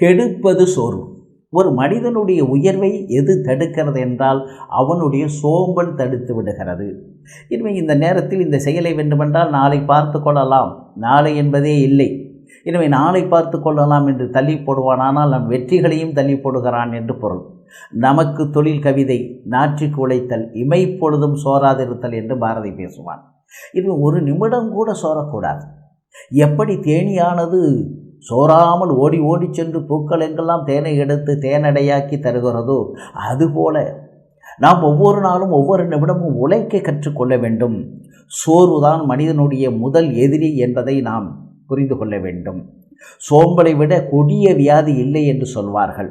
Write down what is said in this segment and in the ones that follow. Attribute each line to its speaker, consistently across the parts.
Speaker 1: கெடுப்பது சோர்வு. ஒரு மனிதனுடைய உயர்வை எது தடுக்கிறது என்றால் அவனுடைய சோம்பல் தடுத்து விடுகிறது. இனிமே இந்த நேரத்தில் இந்த செயலை வேண்டுமென்றால் நாளை பார்த்து கொள்ளலாம். நாளை என்பதே இல்லை. எனவே நாளை பார்த்து கொள்ளலாம் என்று தள்ளி போடுவானானால் நம் வெற்றிகளையும் தள்ளி போடுகிறான் என்று பொருள். நமக்கு தொழில் கவிதை நாற்றுக்கு உழைத்தல் இமைப்பொழுதும் சோராதிருத்தல் என்று பாரதி பேசுவான். இது ஒரு நிமிடம் கூட சோரக்கூடாது எப்படி தேனியானது சோறாமல் ஓடி ஓடி சென்று பூக்கள் எங்கெல்லாம் தேனை எடுத்து தேனடையாக்கி தருகிறதோ அதுபோல நாம் ஒவ்வொரு நாளும் ஒவ்வொரு நிமிடமும் உழைக்க கற்றுக்கொள்ள வேண்டும். சோர்வுதான் மனிதனுடைய முதல் எதிரி என்பதை நாம் புரிந்து கொள்ள வேண்டும். சோம்பலை விட கொடிய வியாதி இல்லை என்று சொல்வார்கள்.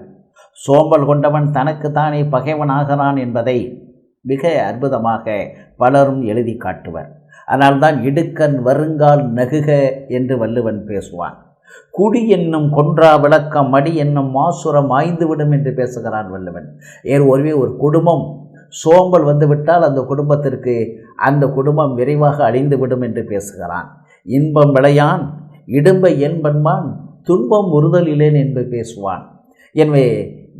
Speaker 1: சோம்பல் கொண்டவன் தனக்குத்தானே பகைவனாகிறான் என்பதை மிக அற்புதமாக பலரும் எழுதி காட்டுவர். அதனால்தான் இடுக்கன் வருங்கால் நகுக என்று வள்ளுவன் பேசுவான். குடி என்னும் கொன்றா விளக்கம் மடி என்னும் மாசுரம் ஆய்ந்துவிடும் என்று பேசுகிறான் வல்லவன் ஏன் ஒருவே ஒரு குடும்பம் சோம்பல் வந்துவிட்டால் அந்த குடும்பத்திற்கு அந்த குடும்பம் விரைவாக அழிந்துவிடும் என்று பேசுகிறான். இன்பம் விளையான் இடும்பை என்பன்மான் துன்பம் உறுதலிலேன் என்று பேசுவான். எனவே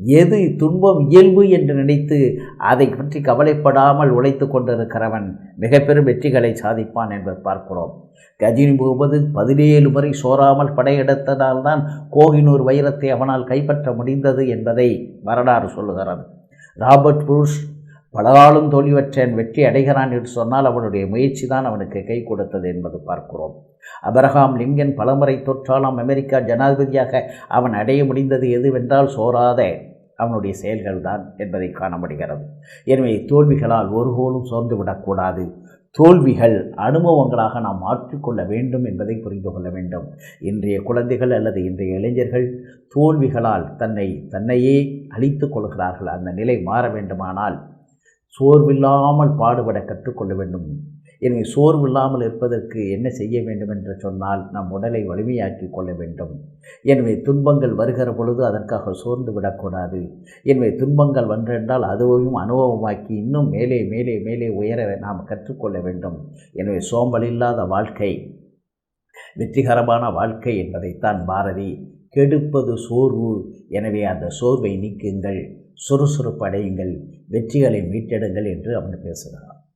Speaker 1: எது துன்பம் இயல்பு என்று நினைத்து அதை பற்றி கவலைப்படாமல் உழைத்து கொண்டிருக்கிறவன் மிக பெரும் வெற்றிகளை சாதிப்பான் என்பதை பார்க்கிறோம். கஜினி முகமது பதினேழு முறை சோறாமல் படையெடுத்ததால்தான் கோகினூர் வைரத்தை அவனால் கைப்பற்ற முடிந்தது என்பதை வரலாறு சொல்லுகிறது. ராபர்ட் புருஷ் பலகாலும் தோல்வியற்றேன் வெற்றி அடைகிறான் என்று சொன்னால் அவனுடைய முயற்சி தான் அவனுக்கு கை கொடுத்தது என்பது பார்க்கிறோம். அபரகாம் லிங்கன் பலமுறை தொற்றாலாம். அமெரிக்கா ஜனாதிபதியாக அவன் அடைய முடிந்தது எதுவென்றால் சோராத அவனுடைய செயல்கள் தான் என்பதை காண முடிகிறது. எனவே தோல்விகளால் ஒருபோலும் சோர்ந்து விடக்கூடாது. தோல்விகள் அனுபவங்களாக நாம் மாற்றிக்கொள்ள வேண்டும் என்பதை புரிந்து கொள்ள வேண்டும். இன்றைய குழந்தைகள் அல்லது இன்றைய இளைஞர்கள் தோல்விகளால் தன்னை தன்னையே அழித்து கொள்கிறார்கள். அந்த நிலை மாற வேண்டுமானால் சோர்வில்லாமல் பாடுபட கற்றுக்கொள்ள வேண்டும். எனவே சோர்வில்லாமல் இருப்பதற்கு என்ன செய்ய வேண்டும் என்று சொன்னால் நம் உடலை வலிமையாக்கி கொள்ள வேண்டும். எனவே துன்பங்கள் வருகிற பொழுது அதற்காக சோர்ந்து விடக்கூடாது. எனவே துன்பங்கள் வந்தென்றால் அதுவையும் அனுபவமாக்கி இன்னும் மேலே மேலே மேலே உயர நாம் கற்றுக்கொள்ள வேண்டும். எனவே சோம்பல் இல்லாத வாழ்க்கை வெற்றிகரமான வாழ்க்கை என்பதைத்தான் பாரதி கெடுப்பது சோர்வு. எனவே அந்த சோர்வை நீக்குங்கள். சுறுசுறுப்படையுங்கள் வெற்றிகளை மீட்டெடுங்கள் என்று அவன் பேசுகிறான்.